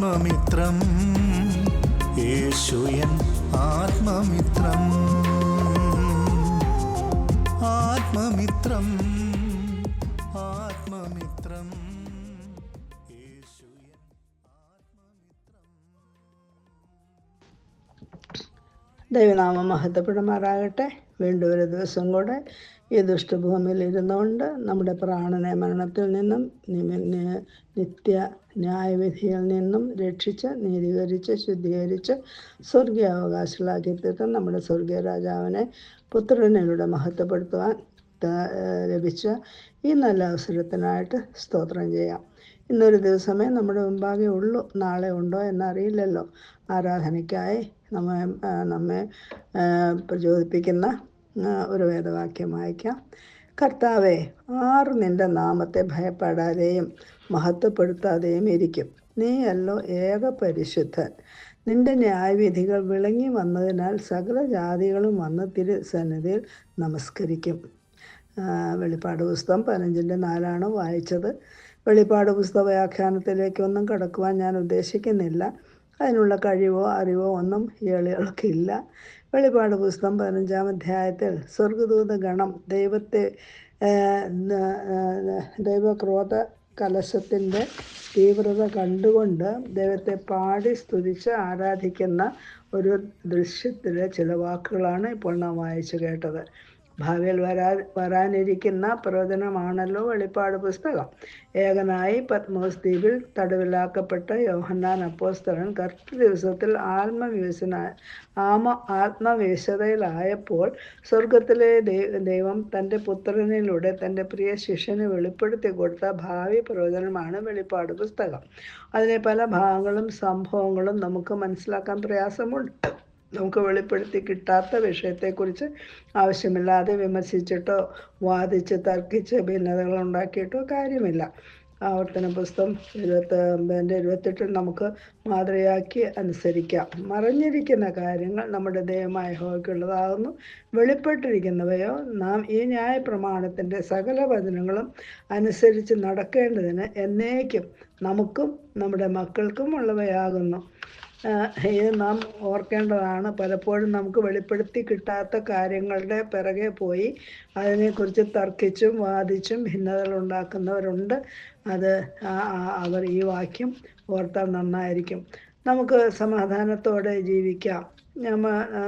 ആത്മമിത്രം. യേശുയൻ ആത്മമിത്രം. ആത്മമിത്രം. ആത്മമിത്രം. ദൈവനാമം മഹത്വപ്പെടുമാറാകട്ടെ. വീണ്ടും ഒരു ദിവസം കൂടെ ഈ ദുഷ്ടഭൂമിയിൽ ഇരുന്നുകൊണ്ട് നമ്മുടെ പ്രാണനെ മരണത്തിൽ നിന്നും നിത്യ ന്യായവിധിയിൽ നിന്നും രക്ഷിച്ച് നീതീകരിച്ച് ശുദ്ധീകരിച്ച് സ്വർഗീയാവകാശികളാക്കി തീർത്ത നമ്മുടെ സ്വർഗീയ രാജാവിനെ പുത്രനിലൂടെ മഹത്വപ്പെടുത്തുവാൻ ലഭിച്ച ഈ നല്ല അവസരത്തിനായിട്ട് സ്തോത്രം ചെയ്യാം. ഇന്നൊരു ദിവസമേ നമ്മുടെ മുമ്പാകെ ഉള്ളൂ. നാളെ ഉണ്ടോ എന്നറിയില്ലല്ലോ. ആരാധനയ്ക്കായി നമ്മെ നമ്മെ പ്രചോദിപ്പിക്കുന്ന ഒരു വേദവാക്യം വായിക്കാം. കർത്താവെ ആറ് നിന്റെ നാമത്തെ ഭയപ്പെടാതെയും മഹത്വപ്പെടുത്താതെയും ഇരിക്കും. നീയല്ലോ ഏക പരിശുദ്ധൻ. നിന്റെ ന്യായവിധികൾ വിളങ്ങി വന്നതിനാൽ സകല ജാതികളും വന്ന് തിരുസന്നിധിയിൽ നമസ്കരിക്കും. വെളിപ്പാട് പുസ്തകം പതിനഞ്ചിന്റെ നാലാണ് വായിച്ചത്. വെളിപ്പാട് പുസ്തക വ്യാഖ്യാനത്തിലേക്കൊന്നും കടക്കുവാൻ ഞാൻ ഉദ്ദേശിക്കുന്നില്ല. അതിനുള്ള കഴിവോ അറിവോ ഒന്നും ഇയാളുകൾക്കില്ല വെളിപ്പാട് പുസ്തകം പതിനഞ്ചാം അധ്യായത്തിൽ സ്വർഗദൂത ഗണം ദൈവത്തെ ദൈവക്രോധ കലശത്തിന്റെ തീവ്രത കണ്ടുകൊണ്ട് ദൈവത്തെ പാടി സ്തുതിച്ച് ആരാധിക്കുന്ന ഒരു ദൃശ്യത്തിലെ ചില വാക്കുകളാണ് ഇപ്പോൾ നാം വായിച്ചു കേട്ടത്. ഭാവിയിൽ വരാ വരാനിരിക്കുന്ന പ്രവചനമാണല്ലോ വെളിപ്പാട് പുസ്തകം. ഏകനായി പത്മോസ് ദ്വീപിൽ തടവിലാക്കപ്പെട്ട യോഹന്നാൻ അപ്പോസ്തലൻ കർത്തൃ ദിവസത്തിൽ ആത്മവിവസന ആമ ആത്മവിശതയിലായപ്പോൾ സ്വർഗത്തിലെ ദൈവം തന്റെ പുത്രനിലൂടെ തന്റെ പ്രിയ ശിഷ്യന് വെളിപ്പെടുത്തി കൊടുത്ത ഭാവി പ്രവചനമാണ് വെളിപ്പാട് പുസ്തകം. അതിലെ പല ഭാഗങ്ങളും സംഭവങ്ങളും നമുക്ക് മനസ്സിലാക്കാൻ പ്രയാസമുണ്ട്. നമുക്ക് വെളിപ്പെടുത്തി കിട്ടാത്ത വിഷയത്തെക്കുറിച്ച് ആവശ്യമില്ലാതെ വിമർശിച്ചിട്ടോ വാദിച്ച് തർക്കിച്ച് ഭിന്നതകൾ ഉണ്ടാക്കിയിട്ടോ കാര്യമില്ല. ആവർത്തന പുസ്തകം ഇരുപത്തി ഒമ്പതിന്റെ ഇരുപത്തെട്ടിൽ നമുക്ക് മാതൃയാക്കി അനുസരിക്കാം. മറഞ്ഞിരിക്കുന്ന കാര്യങ്ങൾ നമ്മുടെ ദൈവമായ ഹോയ്ക്കുള്ളതാകുന്നു വെളിപ്പെട്ടിരിക്കുന്നവയോ നാം ഈ ന്യായ പ്രമാണത്തിന്റെ സകല വചനങ്ങളും അനുസരിച്ച് നടക്കേണ്ടതിന് എന്നേക്കും നമുക്കും നമ്മുടെ മക്കൾക്കും ഉള്ളവയാകുന്നു. ഇത് നാം ഓർക്കേണ്ടതാണ് പലപ്പോഴും നമുക്ക് വെളിപ്പെടുത്തി കിട്ടാത്ത കാര്യങ്ങളുടെ പിറകെ പോയി അതിനെക്കുറിച്ച് തർക്കിച്ചും വാദിച്ചും ഭിന്നതകൾ ഉണ്ടാക്കുന്നവരുണ്ട്. അത് അവർ ഈ വാക്യം ഓർത്താൽ നന്നായിരിക്കും. നമുക്ക് സമാധാനത്തോടെ ജീവിക്കാം.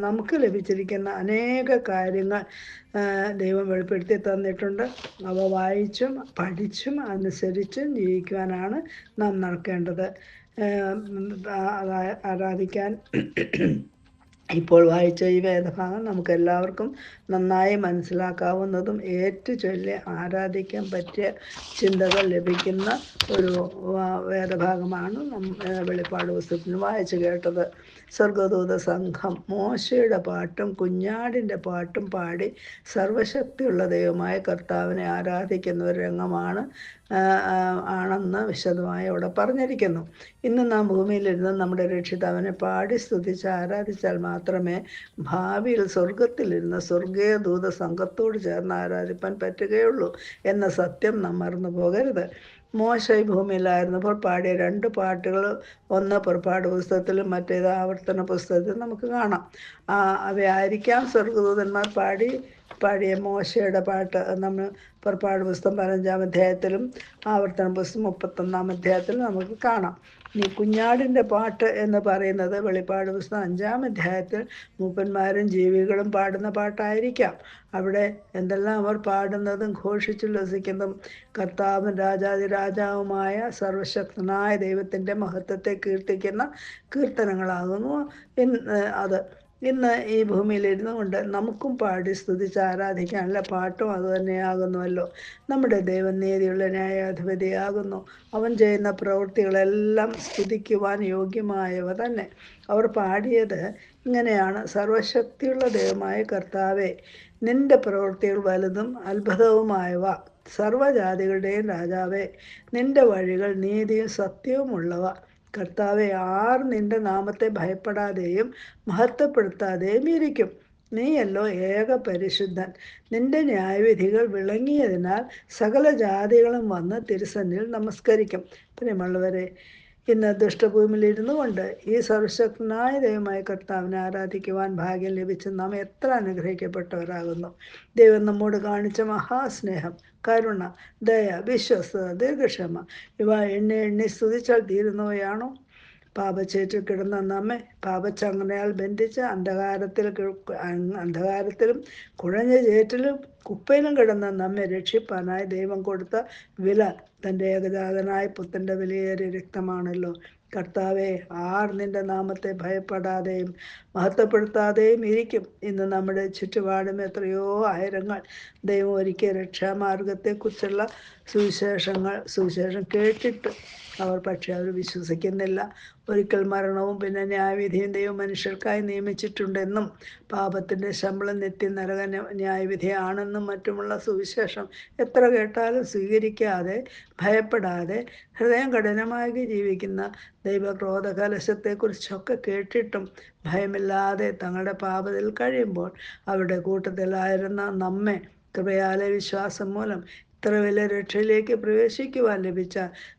നമുക്ക് ലഭിച്ചിരിക്കുന്ന അനേക കാര്യങ്ങൾ ദൈവം വെളിപ്പെടുത്തി തന്നിട്ടുണ്ട്. അവ വായിച്ചും പഠിച്ചും അനുസരിച്ചും ജീവിക്കുവാനാണ് നാം നടക്കേണ്ടത്. ആരാധിക്കാൻ. ഇപ്പോൾ വായിച്ച ഈ വേദഭാഗം നമുക്ക് എല്ലാവർക്കും നന്നായി മനസ്സിലാക്കാവുന്നതും ഏറ്റു ചൊല്ലി ആരാധിക്കാൻ പറ്റിയ ചിന്തകൾ ലഭിക്കുന്ന ഒരു വേദഭാഗമാണ് വെളിപ്പാട് പുസ്തകത്തിന് വായിച്ചു കേട്ടത്. സ്വർഗദൂത സംഘം മോശയുടെ പാട്ടും കുഞ്ഞാടിന്റെ പാട്ടും പാടി സർവശക്തിയുള്ള ദൈവമായ കർത്താവിനെ ആരാധിക്കുന്ന ഒരു രംഗമാണ് ആണെന്ന് വിശദമായി അവിടെ പറഞ്ഞിരിക്കുന്നു. ഇന്ന് നാം ഭൂമിയിലിരുന്ന് നമ്മുടെ രക്ഷിതാവിനെ പാടി സ്തുതിച്ച് ആരാധിച്ചാൽ മാത്രമേ ഭാവിയിൽ സ്വർഗത്തിലിരുന്ന് സ്വർഗീയ ദൂത സംഘത്തോട് ചേർന്ന് ആരാധിപ്പാൻ പറ്റുകയുള്ളൂ എന്ന സത്യം നാം മറന്നു പോകരുത്. മോശ ഭൂമിയിലായിരുന്നപ്പോൾ പാടിയ രണ്ട് പാട്ടുകൾ ഒന്ന് പുറപ്പാട് പുസ്തകത്തിലും മറ്റേത് ആവർത്തന പുസ്തകത്തിലും നമുക്ക് കാണാം. അവയായിരിക്കാം സ്വർഗദൂതന്മാർ പാടി പാടിയ മോശയുടെ പാട്ട് നമ്മൾ പുറപ്പാട് പുസ്തകം പതിനഞ്ചാം അധ്യായത്തിലും ആവർത്തന പുസ്തകം മുപ്പത്തൊന്നാം അധ്യായത്തിലും നമുക്ക് കാണാം. ഈ കുഞ്ഞാടിന്റെ പാട്ട് എന്ന് പറയുന്നത് വെളിപ്പാട് പുസ്തകം അഞ്ചാം അധ്യായത്തിൽ മൂപ്പന്മാരും ജീവികളും പാടുന്ന പാട്ടായിരിക്കാം. അവിടെ എന്തെല്ലാം അവർ പാടുന്നതും ഘോഷിച്ചുല്ലസിക്കുന്നതും കർത്താവും രാജാതിരാജാവുമായ സർവശക്തനായ ദൈവത്തിന്റെ മഹത്വത്തെ കീർത്തിക്കുന്ന കീർത്തനങ്ങളാകുന്നു. അത് ഇന്ന് ഈ ഭൂമിയിലിരുന്നു കൊണ്ട് നമുക്കും പാടി സ്തുതിച്ച് ആരാധിക്കാനുള്ള പാട്ടും അതുതന്നെയാകുന്നുവല്ലോ നമ്മുടെ ദൈവം നീതിയുള്ള ന്യായാധിപതിയാകുന്നു. അവൻ ചെയ്യുന്ന പ്രവൃത്തികളെല്ലാം സ്തുതിക്കുവാൻ യോഗ്യമായവ തന്നെ. അവർ പാടിയത് ഇങ്ങനെയാണ്. സർവശക്തിയുള്ള ദൈവമായ കർത്താവെ നിന്റെ പ്രവൃത്തികൾ വലുതും അത്ഭുതവുമായവ. സർവജാതികളുടെയും രാജാവേ നിന്റെ വഴികൾ നീതിയും സത്യവുമുള്ളവ. കർത്താവെ ആർ നിന്റെ നാമത്തെ ഭയപ്പെടാതെയും മഹത്വപ്പെടുത്താതെയും ഇരിക്കും. നീയല്ലോ ഏക പരിശുദ്ധൻ. നിന്റെ ന്യായവിധികൾ വിളങ്ങിയതിനാൽ സകല ജാതികളും വന്ന് തിരുസന്നിൽ നമസ്കരിക്കും. പ്രിയമുള്ളവരെ ഇന്ന് ദുഷ്ടഭൂമിയിലിരുന്നു കൊണ്ട് ഈ സർവശക്തനായ ദൈവമായ കർത്താവിനെ ആരാധിക്കുവാൻ ഭാഗ്യം ലഭിച്ച് നാം എത്ര അനുഗ്രഹിക്കപ്പെട്ടവരാകുന്നു. ദൈവം നമ്മോട് കാണിച്ച മഹാസ്നേഹം കരുണ ദയ വിശ്വസ്തത ദീർഘക്ഷമ ഇവ എണ്ണി എണ്ണി സ്തുതിച്ചാൽ തീരുന്നവയാണോ? പാപച്ചേറ്റിൽ കിടന്ന നമ്മെ പാപച്ചങ്ങനയാൽ ബന്ധിച്ച് അന്ധകാരത്തിൽ അന്ധകാരത്തിലും കുഴഞ്ഞ ചേറ്റിലും കുപ്പയിലും കിടന്ന നമ്മെ രക്ഷിപ്പാനായി ദൈവം കൊടുത്ത വില തന്റെ ഏകജാതനായ പുത്തന്റെ വിലയേറിയ രക്തമാണല്ലോ. കർത്താവെ ആർ നിന്റെ നാമത്തെ ഭയപ്പെടാതെയും മഹത്വപ്പെടുത്താതെയും ഇരിക്കും. ഇന്ന് നമ്മുടെ ചുറ്റുപാടും എത്രയോ ആയിരങ്ങൾ ദൈവം ഒരുക്കിയ രക്ഷാമാർഗത്തെക്കുറിച്ചുള്ള സുവിശേഷങ്ങൾ സുവിശേഷം കേട്ടിട്ട് അവർ പക്ഷെ അവർ വിശ്വസിക്കുന്നില്ല. ഒരിക്കൽ മരണവും പിന്നെ ന്യായവിധിയും ദൈവം മനുഷ്യർക്കായി നിയമിച്ചിട്ടുണ്ടെന്നും പാപത്തിന്റെ ശമ്പളം നിത്യ നരക ന്യ- ന്യായവിധിയാണെന്നും മറ്റുമുള്ള സുവിശേഷം എത്ര കേട്ടാലും സ്വീകരിക്കാതെ ഭയപ്പെടാതെ ഹൃദയം കഠിനമായി ജീവിക്കുന്ന ദൈവക്രോധ കലശത്തെക്കുറിച്ചൊക്കെ കേട്ടിട്ടും ഭയമില്ലാതെ തങ്ങളുടെ പാപത്തിൽ കഴിയുമ്പോൾ അവരുടെ കൂട്ടത്തിലായിരുന്ന നമ്മെ കൃപയാലെ വിശ്വാസം മൂലം ഇത്ര വലിയ രക്ഷയിലേക്ക് പ്രവേശിക്കുവാൻ ലഭിച്ച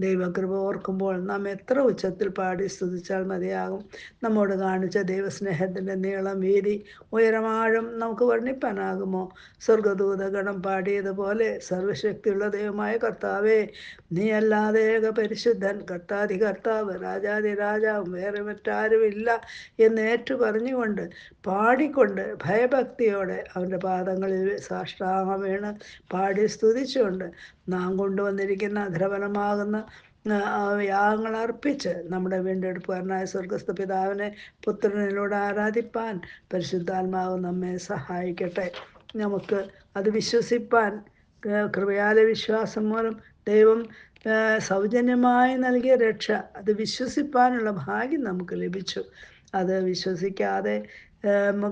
ദൈവകൃപ ഓർക്കുമ്പോൾ നാം എത്ര ഉച്ചത്തിൽ പാടി സ്തുതിച്ചാൽ മതിയാകും. നമ്മോട് കാണിച്ച ദൈവസ്നേഹത്തിന്റെ നീളം വീതി ഉയരമാഴം നമുക്ക് വർണിപ്പാനാകുമോ? സ്വർഗദൂതഗണം പാടിയതുപോലെ സർവശക്തിയുള്ള ദൈവമായ കർത്താവേ നീ അല്ലാതെ ഏക പരിശുദ്ധൻ കർത്താതി കർത്താവ് രാജാതി രാജാവും വേറെ മറ്റാരുമില്ല എന്ന് ഏറ്റു പറഞ്ഞുകൊണ്ട് പാടിക്കൊണ്ട് ഭയഭക്തിയോടെ അവന്റെ പാദങ്ങളിൽ സാഷ്ടാംഗം വീണ് പാടി സ്തുതിച്ചുകൊണ്ട് നാം കൊണ്ടുവന്നിരിക്കുന്ന അഗ്രഫലമാകുന്ന യാഗങ്ങൾ അർപ്പിച്ച് നമ്മുടെ വീണ്ടെടുപ്പുകാരനായ സ്വർഗസ്ഥ പിതാവിനെ പുത്രനിലൂടെ ആരാധിപ്പാൻ പരിശുദ്ധാത്മാവ് നമ്മെ സഹായിക്കട്ടെ. നമുക്ക് അത് വിശ്വസിപ്പാൻ കൃപയാല വിശ്വാസം മൂലം ദൈവം സൗജന്യമായി നൽകിയ രക്ഷ അത് വിശ്വസിപ്പാനുള്ള ഭാഗ്യം നമുക്ക് ലഭിച്ചു. അത് വിശ്വസിക്കാതെ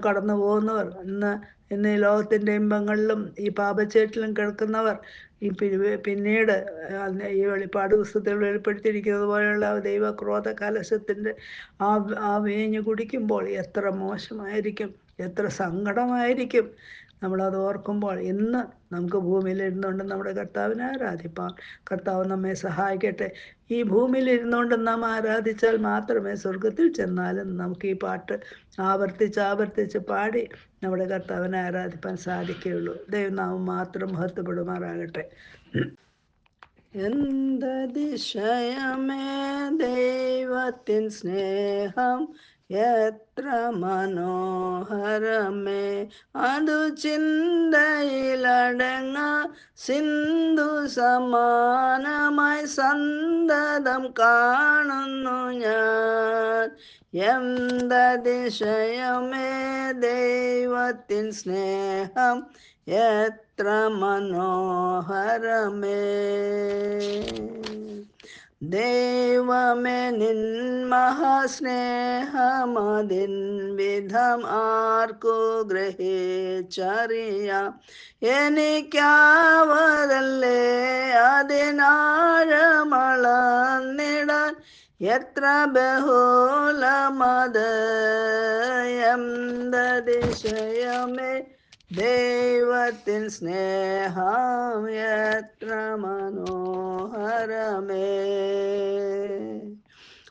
കടന്നു പോകുന്നവർ ഇന്ന് ഇന്ന് ഈ ലോകത്തിന്റെ ഇമ്പങ്ങളിലും ഈ പാപച്ചേട്ടിലും കിടക്കുന്നവർ ഈ പിന്നീട് ഈ വെളിപ്പാട് പുസ്തകത്തിൽ വെളിപ്പെടുത്തിയിരിക്കുന്നത് പോലെയുള്ള ദൈവക്രോധ കലശത്തിന്റെ ആ ആ വീഞ്ഞ് കുടിക്കുമ്പോൾ എത്ര മോശമായിരിക്കും. എത്ര സങ്കടമായിരിക്കും. നമ്മളത് ഓർക്കുമ്പോൾ ഇന്ന് നമുക്ക് ഭൂമിയിൽ ഇരുന്നുകൊണ്ട് നമ്മുടെ കർത്താവിനെ ആരാധിപ്പാം കർത്താവ് നമ്മെ സഹായിക്കട്ടെ. ഈ ഭൂമിയിൽ ഇരുന്നുകൊണ്ട് നാം ആരാധിച്ചാൽ മാത്രമേ സ്വർഗത്തിൽ ചെന്നാലും നമുക്ക് ഈ പാട്ട് ആവർത്തിച്ച് ആവർത്തിച്ച് പാടി നമ്മുടെ കർത്താവിനെ ആരാധിപ്പാൻ സാധിക്കുകയുള്ളൂ. ദൈവനാമം മാത്രം മഹത്വപ്പെടുമാറാകട്ടെ. എന്തതിശയമേ ദൈവത്തിൻ സ്നേഹം എത്ര മനോഹരമേ അതു ചിന്തയിലടങ്ങ സിന്ധു സമാനമായി സന്തതം കാണുന്നു ഞാൻ. എന്തതിശയമേ ദൈവത്തിൻ സ്നേഹം എത്ര മനോഹരമേ ദൈവമേ നിൻ മഹാസ്നേഹമതിൻ വിധം ആർക്കു ഗ്രഹിച്ചറിയാം. എനിക്കാവതല്ലേ അതിനാഴമളന്നിടാൻ? എത്ര ബഹുലമത് എന്തതിശയമേ ദൈവത്തിൻ സ്നേഹം എത്ര മനോഹരമേ.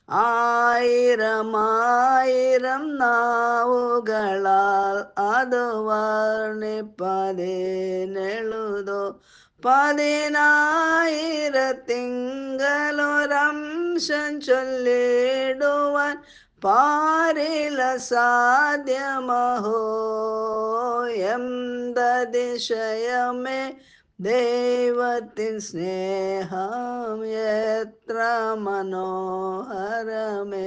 ആയിരം ആയിരം നാവുകളാൽ അത് വർണിപ്പതിനെഴുതോ പതിനായിരത്തിങ്കലൊരംശം ചൊല്ലിടുവാൻ പാരില സാധ്യമഹോ എന്തതിശയമേ ദൈവത്തിൻ സ്നേഹം എത്ര മനോഹരമേ.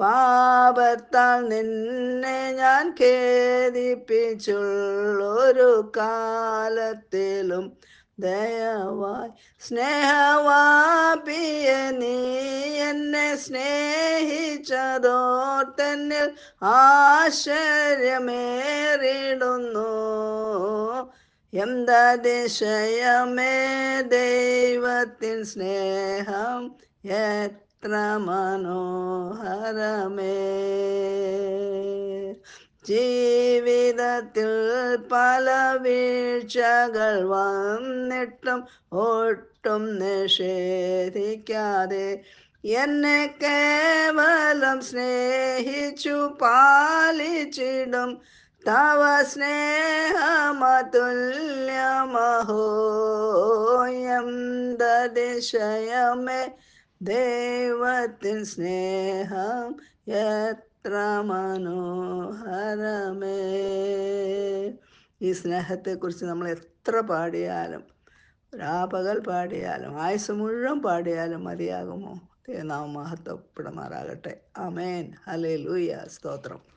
പാപത്താൽ നിന്നെ ഞാൻ ഖേദിപ്പിച്ചുള്ളൊരു കാലത്തിലും ദയവായി. സ്നേഹവാപിയ നീ എന്നെ സ്നേഹിച്ചതോർത്തന്നിൽ ആശ്ചര്യമേറിടുന്നു. എന്തതിശയമേ ദൈവത്തിൻ സ്നേഹം? എത്ര മനോഹരമേ. ജീവിതത്തിൽ പല വീഴ്ചകൾ വന്നിട്ടും ഒട്ടും നിഷേധിക്കാതെ എന്നെ കേവലം സ്നേഹിച്ചു പാലിച്ചിടും. തവ സ്നേഹമതുല്യമഹോയം എന്തതിശയമേ ദൈവത്തിൻ സ്നേഹം എത്ര മനോഹരമേ. ഈ സ്നേഹത്തെക്കുറിച്ച് നമ്മൾ എത്ര പാടിയാലും രാപകൽ പാടിയാലും ആയുസ് മുഴുവൻ പാടിയാലും മതിയാകുമോ? നാം മഹത്വപ്പെടുമാറാകട്ടെ. അമേൻ ഹലേ ലൂയ സ്തോത്രം.